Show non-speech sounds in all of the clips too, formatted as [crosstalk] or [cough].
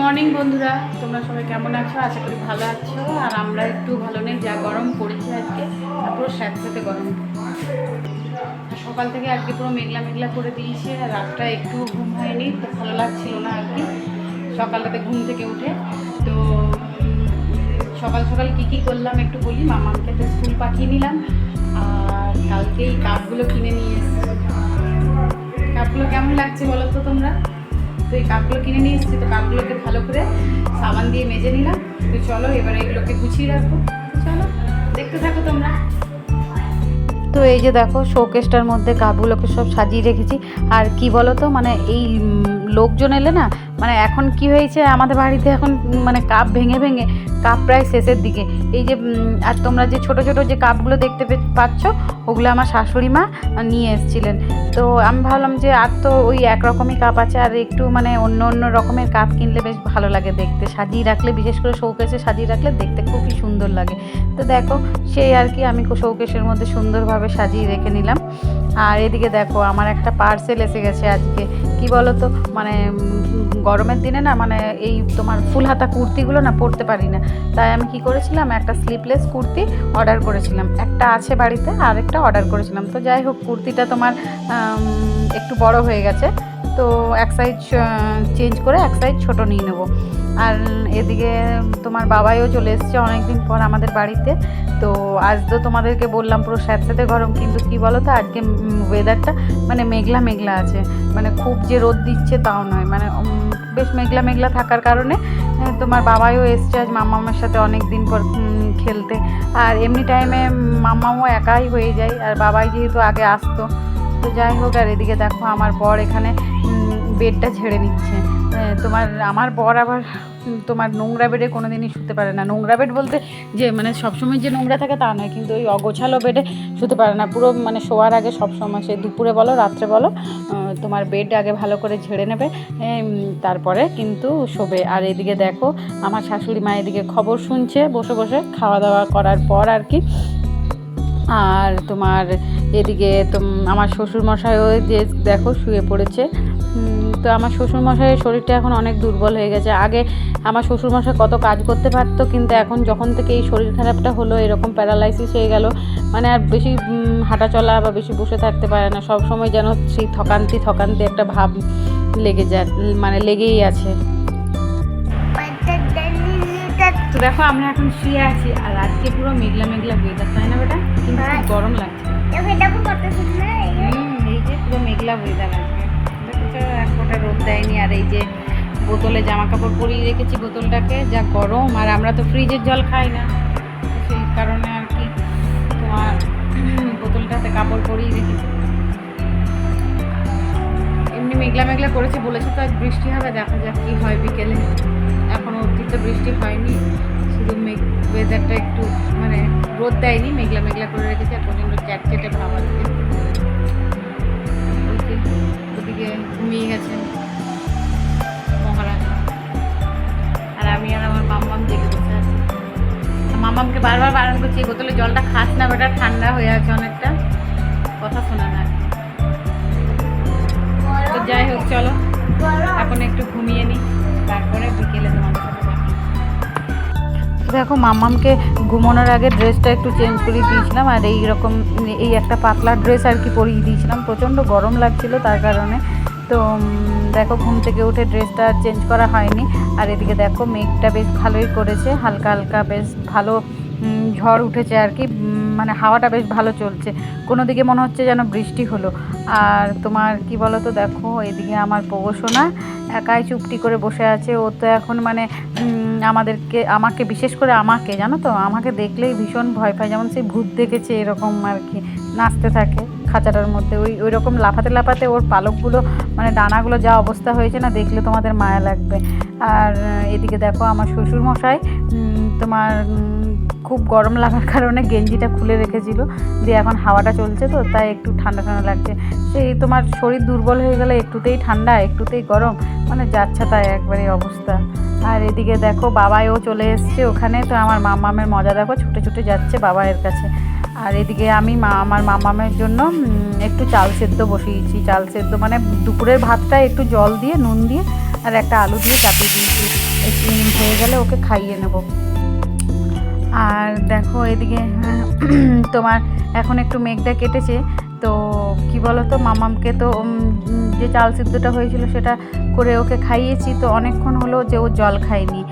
Morning বন্ধুরা। তোমরা সবাই কেমন আছো? আশা করি ভালো আছো। আর আমরা একটু ভালো নেই, যা গরম পড়েছে আজকে, আর পুরো স্যাঁতস্যাঁতে গরম। সকাল থেকে আজকে পুরো মেঘলা মেঘলা করে দিয়েছে, আর রাতটা একটু ঘুম হয়নি, খুব ভালো লাগছিল না আর কি। সকালটাতে ঘুম থেকে উঠে। তো সকাল সকাল কী কী করলাম একটু বলি? মামাকে তো স্কুল পাঠিয়ে নিলাম, আর কালকেই কাপগুলো কিনে নিয়ে এসেছি। কাপগুলো কেমন লাগছে বলো তো তোমরা? তো এই কাপগুলো কিনে নিয়ে এসেছি, তো কাপগুলোকে ভালো করে সাবান দিয়ে মেজে নিলাম। তো চলো, এবার এগুলোকে গুছিয়ে রাখব। চলো, দেখতে থাকো তোমরা। তো এই যে দেখো, শোকেসটার মধ্যে কাপগুলোকে সব সাজিয়ে রেখেছি। আর কি বলো তো মানে এই লোকজন এলে না মানে এখন কি হয়েছে, আমাদের বাড়িতে এখন মানে কাপ ভেঙে ভেঙে, কাপ প্রায় শেষের দিকে। এই যে আর তোমরা যে ছোট ছোট যে কাপগুলো দেখতে পাচ্ছ, ওগুলো আমার শাশুড়ি মা নিয়ে এসেছিলেন। তো আমি ভাবলাম যে, আর তো ওই একরকমই কাপ আছে, আর একটু মানে অন্য অন্য রকমের কাপ কিনলে বেশ ভালো লাগে দেখতে। সাজিয়ে রাখলে, বিশেষ করে শোকেসে সাজিয়ে রাখলে দেখতে খুবই সুন্দর লাগে। তো দেখো, সেই আর কি আমি শোকেসের মধ্যে সুন্দরভাবে সাজিয়ে রেখে নিলাম। আর এদিকে দেখো, আমার একটা পার্সেল এসে গেছে আজকে। কি বলো তো মানে গরমের দিনে না মানে এই তোমার ফুল হাতা কুর্তিগুলো না পরতে পারি না। তাই আমি কি করেছিলাম, একটা স্লিপলেস কুর্তি অর্ডার করেছিলাম। একটা আছে বাড়িতে আর একটা অর্ডার করেছিলাম। তো যাই হোক, কুর্তিটা তোমার একটু বড় হয়ে গেছে। তো এক সাইজ চেঞ্জ করে এক সাইজ ছোট নিয়ে নেব। আর এদিকে তোমার বাবাইও চলে এসছে অনেকদিন পর আমাদের বাড়িতে। তো আজ তো তোমাদেরকে বললাম, পুরো স্যাঁতস্যাঁতে গরম, কিন্তু কি বলো তো আজকে ওয়েদারটা মানে মেঘলা মেঘলা আছে। মানে খুব যে রোদ দিচ্ছে তাও নয়। মানে বেশ মেঘলা মেঘলা থাকার কারণে তোমার বাবাইও এসছে আজ মামামার সাথে অনেক দিন পর খেলতে। আর এমনি টাইমে মামাও একাই হয়ে যায়, আর বাবাই যেহেতু আগে আসতো, তো যাই হোক, আর এদিকে দেখো আমার বর এখানে বেডটা ছেড়ে নিচ্ছে। তোমার, আমার বর আবার তোমার নোংরা বেডে কোনো দিনই শুতে পারে না। নোংরা বেড বলতে যে মানে সবসময় যে নোংরা থাকে তা নয়, কিন্তু ওই অগোছালো বেডে শুতে পারে না। পুরো মানে শোয়ার আগে সবসময় সে দুপুরে বলো, রাত্রে বলো তোমার বেড আগে ভালো করে ঝেড়ে নেবে তারপরে কিন্তু শোবে। আর এদিকে দেখো, আমার শাশুড়ি মা এদিকে খবর শুনছে, বসে বসে খাওয়া দাওয়া করার পর আর কি। আর তোমার এদিকে তো আমার শ্বশুরমশাইও যে দেখো শুয়ে পড়েছে। তো আমার শ্বশুরমশাইয়ের শরীরটা এখন অনেক দুর্বল হয়ে গেছে। আগে আমার শ্বশুরমশাই কত কাজ করতে পারতো কিন্তু এখন যখন থেকে এই শরীর খারাপটা হলো এরকম প্যারালাইসিস হয়ে গেল মানে আর বেশি হাঁটা চলা বা বেশি বসে থাকতে পারে না। সব সময় যেন সেই থকান্তি থকান্তি একটা ভাব লেগে যায় মানে লেগেই আছে। তো দেখো আমরা এখন শুয়ে আছি আর আজকে পুরো মেঘলা মেঘলা ওয়েদার তাই না বেটা? কিন্তু গরম লাগছে। হুম, এই যে পুরো মেঘলা ওয়েদার আজকে এক ফোঁটা রোদ দেয়নি। আর এই যে বোতলে জামা কাপড় পরিয়ে রেখেছি বোতলটাকে, যা গরম, আর আমরা তো ফ্রিজের জল খাই না। সেই কারণে আর কি তোমার বোতলটাতে কাপড় পরিয়ে রেখেছি। এমনি মেঘলা মেঘলা করেছে, বলেছে তো আজ বৃষ্টি হবে, দেখা যাক কি হয় বিকেলে। এখনও অবধি তো বৃষ্টি হয়নি, শুধু মেঘ ওয়েদারটা একটু মানে রোদ দেয়নি, মেঘলা মেঘলা করে রেখেছে, আর পর্যন্ত চ্যাটচেটে ভাব আছে বারবার বারণ করছি, এই বোতলে জলটা খাস না বেটা, ঠান্ডা হয়ে আছে অনেকটা। কথা শোনা না তো যাই হোক, চলো। এখন একটু ঘুমিয়ে নিই তারপরে বিকেলে তোমাদের সাথে দেখা মামামকে ঘুমানোর আগে ড্রেসটা একটু চেঞ্জ করে দিয়েছিলাম, আর এই রকম, এই একটা পাতলা ড্রেস আর কি পরিয়ে দিয়েছিলাম। প্রচণ্ড গরম লাগছিল তার কারণে। তো দেখো, ঘুম থেকে উঠে ড্রেসটা চেঞ্জ করা হয়নি। আর এদিকে দেখো, মেঘটা বেশ ভালোই করেছে, হালকা হালকা বেশ ভালো ঝড় উঠেছে আর কি মানে হাওয়াটা বেশ ভালো চলছে। কোনো দিকে মনে হচ্ছে যেন বৃষ্টি হলো। আর তোমার কি বলো তো দেখো, এদিকে আমার পৌঁছনা একাই চুপটি করে বসে আছে। ও তো এখন মানে আমাদেরকে, আমাকে, বিশেষ করে আমাকে, জানো তো, আমাকে দেখলেই ভীষণ ভয় পায়। যেমন সেই ভূত দেখেছে এরকম আর কি, নাচতে থাকে খাঁচাটার মধ্যে। ওই ওই রকম লাফাতে লাফাতে ওর পালকগুলো মানে ডানাগুলো যা অবস্থা হয়েছে না, দেখলে তোমাদের মায়া লাগবে। আর, এদিকে দেখো আমার শ্বশুরমশাই তোমার খুব গরম লাগার কারণে গেঞ্জিটা খুলে রেখেছিল। দিয়ে এখন হাওয়াটা চলছে তো, তাই একটু ঠান্ডা ঠান্ডা লাগছে। সেই তোমার শরীর দুর্বল হয়ে গেলে একটুতেই ঠান্ডা, একটুতেই গরম মানে যাচ্ছে তাই একবারে অবস্থা। আর এদিকে দেখো বাবাইও চলে এসছে ওখানে, তো আমার মামামের মজা দেখো, ছুটে ছুটে যাচ্ছে বাবাইয়ের কাছে। আর এদিকে আমি মা, আমার মামামের জন্য একটু চাল সেদ্ধ বসিয়েছি। চাল সেদ্ধ মানে দুপুরের ভাতটা একটু জল দিয়ে, নুন দিয়ে, আর একটা আলু দিয়ে চাপিয়ে দিয়েছি। একটু হয়ে গেলে ওকে খাইয়ে নেব। আর দেখো এদিকে, [clears throat] তোমার এখন একটু মেঘটা কেটেছে। তো কি বলো তো মামামকে তো যে চাল সিদ্ধটা হয়েছিল সেটা করে ওকে খাইয়েছি। তো অনেকক্ষণ হলো যে ও জল খায়নি।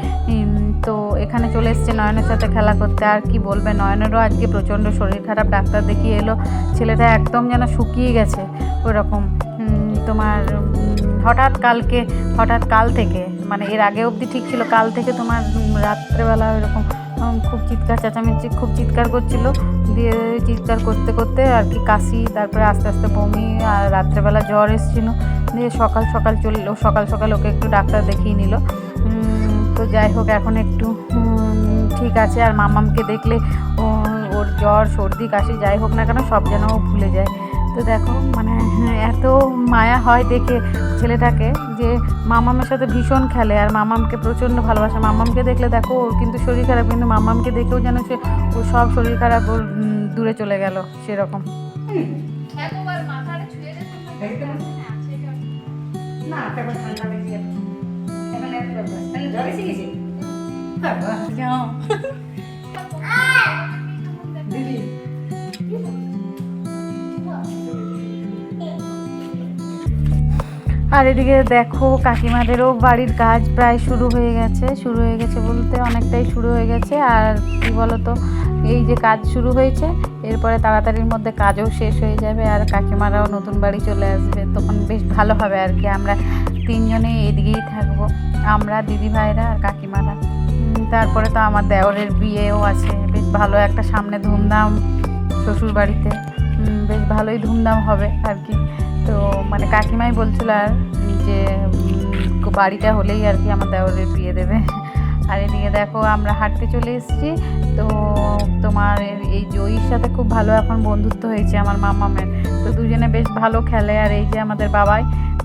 তো এখানে চলে এসছে নয়নের সাথে খেলা করতে। আর কি বলবে, নয়নেরও আজকে প্রচণ্ড শরীর খারাপ। ডাক্তার দেখিয়ে এলো, ছেলেটা একদম যেন শুকিয়ে গেছে ওরকম। তোমার হঠাৎ কালকে, হঠাৎ কাল থেকে মানে এর আগে অবধি ঠিক ছিল, কাল থেকে তোমার রাত্রেবেলা এরকম খুব চিৎকার, চেঁচামেচি, খুব চিৎকার করছিল। দিয়ে চিৎকার করতে করতে আর কি কাশি, তারপরে আস্তে আস্তে বমি আর রাত্রেবেলা জ্বর এসেছিল। দিয়ে সকাল সকাল চলল সকাল সকাল ওকে একটু ডাক্তার দেখিয়ে নিল। তো যাই হোক, এখন একটু ঠিক আছে। আর মামামকে দেখলে ওর জ্বর, সর্দি, কাশি যাই হোক না কেন, সব যেন ও ভুলে যায়। তো দেখো মানে এত মায়া হয় দেখে ছেলেটাকে যে মামামের সাথে ভীষণ খেলে আর মামামকে প্রচণ্ড ভালোবাসে। মামামকে দেখলে দেখো ওর কিন্তু শরীর খারাপ কিন্তু মামামকে দেখেও যেন সে ও সব শরীর খারাপ ওর দূরে চলে গেল সেরকম। না আর এদিকে দেখো কাকিমাদেরও বাড়ির কাজ প্রায় শুরু হয়ে গেছে। শুরু হয়ে গেছে বলতে অনেকটাই শুরু হয়ে গেছে। আর কি বলতো, এই যে কাজ শুরু হয়েছে, এরপরে তাড়াতাড়ির মধ্যে কাজও শেষ হয়ে যাবে আর কাকিমারাও নতুন বাড়ি চলে আসবে। তখন বেশ ভালো হবে আর কি, আমরা তিনজনেই এদিকেই থাকব, আমরা দিদিভাইরা আর কাকিমারা। তারপরে তো আমার দেওরের বিয়েও আছে, বেশ ভালো একটা সামনে ধুমধাম শ্বশুর বাড়িতে বেশ ভালোই ধুমধাম হবে আর কি। তো মানে কাকিমাই বলছিল আর যে বাড়িটা হলেই আর কি আমার দেওরের বিয়ে দেবে। আর এদিকে দেখো আমরা হাঁটতে চলে এসেছি। তো তোমার এই জয়ীর সাথে খুব ভালো এখন বন্ধুত্ব হয়েছে আমার মামামের। তো দুজনে বেশ ভালো খেলে। আর এই যে আমাদের বাবাই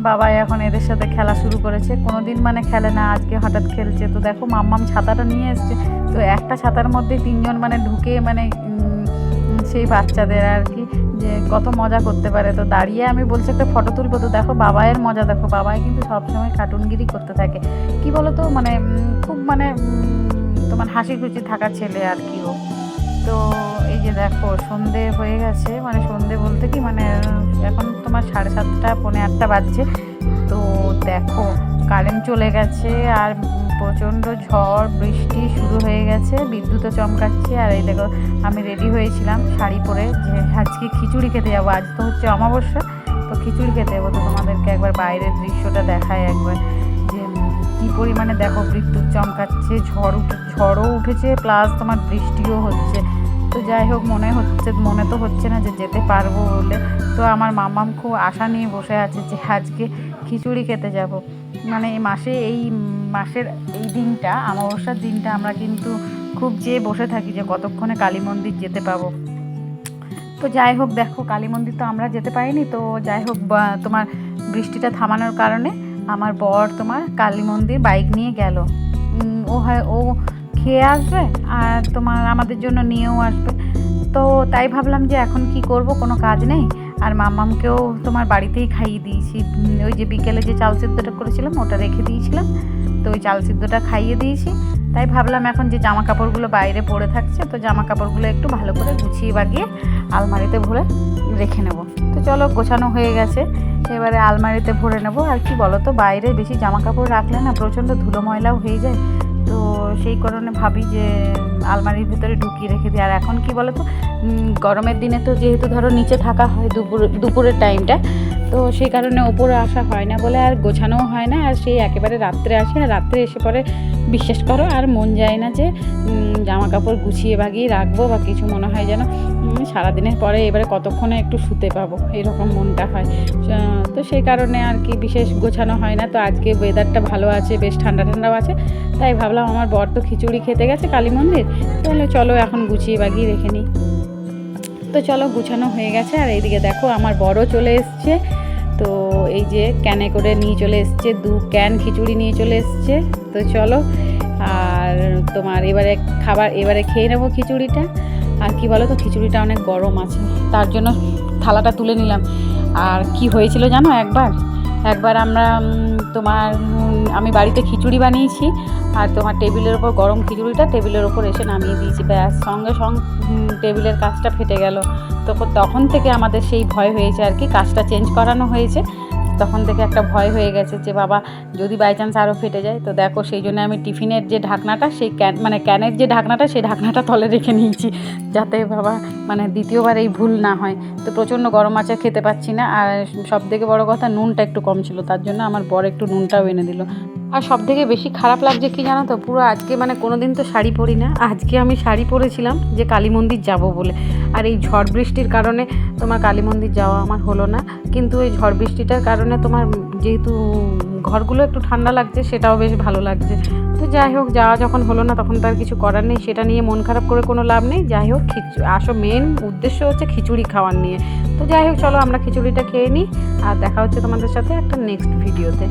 বাবাই এখন এদের সাথে খেলা শুরু করেছে। কোনো দিন মানে খেলে না, আজকে হঠাৎ খেলছে। তো দেখো মাম্মাম ছাতাটা নিয়ে এসছে। তো একটা ছাতার মধ্যে তিনজন মানে ঢুকে মানে সেই বাচ্চাদের আর কি। যে কত মজা করতে পারে। তো দাঁড়িয়ে আমি বলছি একটা ফটো তুলবো। তো দেখো বাবাইয়ের মজা, দেখো বাবাই কিন্তু সবসময় কার্টুনগিরি করতে থাকে। কি বলো তো মানে খুব মানে তোমার হাসি খুশি থাকা ছেলে আর কি ও। তো এই যে দেখো, সন্ধে হয়ে গেছে। মানে সন্ধে বলতে কি মানে এখন তোমার সাড়ে সাতটা, পৌনে আটটা বাজছে। তো দেখো কারেন্ট চলে গেছে আর প্রচণ্ড ঝড়, বৃষ্টি শুরু হয়ে গেছে, বিদ্যুৎও চমকাচ্ছে, আর এই দেখো আমি রেডি হয়েছিলাম শাড়ি পরে যে আজকে খিচুড়ি খেতে যাব। আজ তো হচ্ছে অমাবস্যা, তো খিচুড়ি খেতে যাব। তো তোমাদেরকে একবার বাইরের দৃশ্যটা দেখায় একবার। যে কী পরিমাণে দেখো বিদ্যুৎ চমকাচ্ছে, ঝড় উঠে, ঝড়ও উঠেছে প্লাস তোমার বৃষ্টিও হচ্ছে। তো যাই হোক, মনে হচ্ছে, মনে তো হচ্ছে না যে যেতে পারব বলে। তো আমার মামাম খুব আশা নিয়ে বসে আছে যে আজকে খিচুড়ি খেতে যাব। মানে এই মাসে এই মাসের এই দিনটা, অমাবস্যার দিনটা আমরা কিন্তু খুব চেয়ে বসে থাকি যে কতক্ষণে কালী মন্দির যেতে পাবো। তো যাই হোক, দেখো কালী মন্দির তো আমরা যেতে পারিনি, তো যাই হোক তোমার বৃষ্টিটা থামানোর কারণে আমার বর তোমার কালী মন্দির বাইক নিয়ে গেল। ও হয়, ও খেয়ে আসবে আর তোমার আমাদের জন্য নিয়েও আসবে। তো তাই ভাবলাম যে এখন কি করব, কোনো কাজ নেই। আর মামামকেও তোমার বাড়িতেই খাইয়ে দিয়েছি। ওই যে বিকেলে যে চাল সিদ্ধটা করেছিলাম, ওটা রেখে দিয়েছিলাম। তো ওই চাল সিদ্ধটা খাইয়ে দিয়েছি। তাই ভাবলাম এখন যে জামা কাপড়গুলো বাইরে পড়ে থাকছে, তো জামা কাপড়গুলো একটু ভালো করে গুছিয়ে বাগিয়ে আলমারিতে ভরে রেখে নেব। তো চলো, গোছানো হয়ে গেছে। এবারে আলমারিতে ভরে নেব। আর কি বলো তো বাইরে বেশি জামা কাপড় রাখলে না প্রচণ্ড ধুলো ময়লাও হয়ে যায়। তো সেই কারণে ভাবি যে আলমারির ভিতরে ঢুকিয়ে রেখে দিই। আর এখন কি বলো তো গরমের দিনে তো যেহেতু ধরো নিচে থাকা হয় দুপুর দুপুরের টাইমটা, তো সেই কারণে ওপরে আসা হয় না বলে আর গোছানোও হয় না। আর সেই একেবারে রাত্রে আসে, আর রাত্রে এসে পরে বিশ্বাস করো আর মন যায় না যে জামা কাপড় গুছিয়ে বাগিয়ে রাখব বা কিছু মনে হয় যেন সারাদিনের পরে এবারে কতক্ষণে একটু শুতে পাবো, এরকম মনটা হয়। তো সেই কারণে আর কি বিশেষ গোছানো হয় না। তো আজকে ওয়েদারটা ভালো আছে, বেশ ঠান্ডা ঠান্ডাও আছে। তাই ভাবলাম আমার বর তো খিচুড়ি খেতে গেছে কালী মন্দির। তাহলে চলো এখন গুছিয়ে বাগিয়ে রেখে নিই। তো চলো গুছানো হয়ে গেছে, আর এইদিকে দেখো আমার বড় চলে এসছে। তো এই যে ক্যানে করে নিয়ে চলে এসছে, দু ক্যান খিচুড়ি নিয়ে চলে এসছে। তো চলো, আর তোমার এবারে খাবার, এবারে খেয়ে নেব খিচুড়িটা। আর কি বলো তো খিচুড়িটা অনেক গরম আছে, তার জন্য থালাটা তুলে নিলাম। আর কি হয়েছিল জানো একবার? একবার আমরা তোমার আমি বাড়িতে খিচুড়ি বানিয়েছি আর তোমার টেবিলের ওপর গরম খিচুড়িটা টেবিলের ওপর এসে নামিয়ে দিয়েছি। ব্যাস, সঙ্গে সঙ্গে টেবিলের কাজটা ফেটে গেল। তো তখন থেকে আমাদের সেই ভয় হয়েছে আর কি, কাজটা চেঞ্জ করানো হয়েছে। তখন থেকে একটা ভয় হয়ে গেছে যে বাবা, যদি বাই চান্স আরও ফেটে যায়, তো দেখো সেই জন্য আমি টিফিনের যে ঢাকনাটা, সেই ক্যান মানে ক্যানের যে ঢাকনাটা, সেই ঢাকনাটা তলে রেখে নিয়েছি, যাতে বাবা মানে দ্বিতীয়বার এই ভুল না হয়। তো প্রচণ্ড গরম আছে, খেতে পাচ্ছি না, আর সব থেকে বড়ো কথা নুনটা একটু কম ছিল, তার জন্য আমার বর একটু নুনটাও এনে দিল। আর সব থেকে বেশি খারাপ লাগছে কি জানো তো? পুরো আজকে মানে কোনো দিন তো শাড়ি পরি না। আজকে আমি শাড়ি পরেছিলাম যে কালী মন্দির যাব বলে। আর এই ঝড় বৃষ্টির কারণে তোমার কালী মন্দির যাওয়া আমার হলো না। কিন্তু এই ঝড় বৃষ্টিটার কারণে তোমার যেহেতু ঘরগুলো একটু ঠান্ডা লাগছে, সেটাও বেশ ভালো লাগছে। তো যাই হোক, যাওয়া যখন হলো না তখন তো আর কিছু করার নেই। সেটা নিয়ে মন খারাপ করে কোনো লাভ নেই। যাই হোক, খিচু, আসো, মেন উদ্দেশ্য হচ্ছে খিচুড়ি খাওয়ার নিয়ে। তো যাই হোক, চলো আমরা খিচুড়িটা খেয়ে নিই। আর দেখা হচ্ছে তোমাদের সাথে একটা নেক্সট ভিডিওতে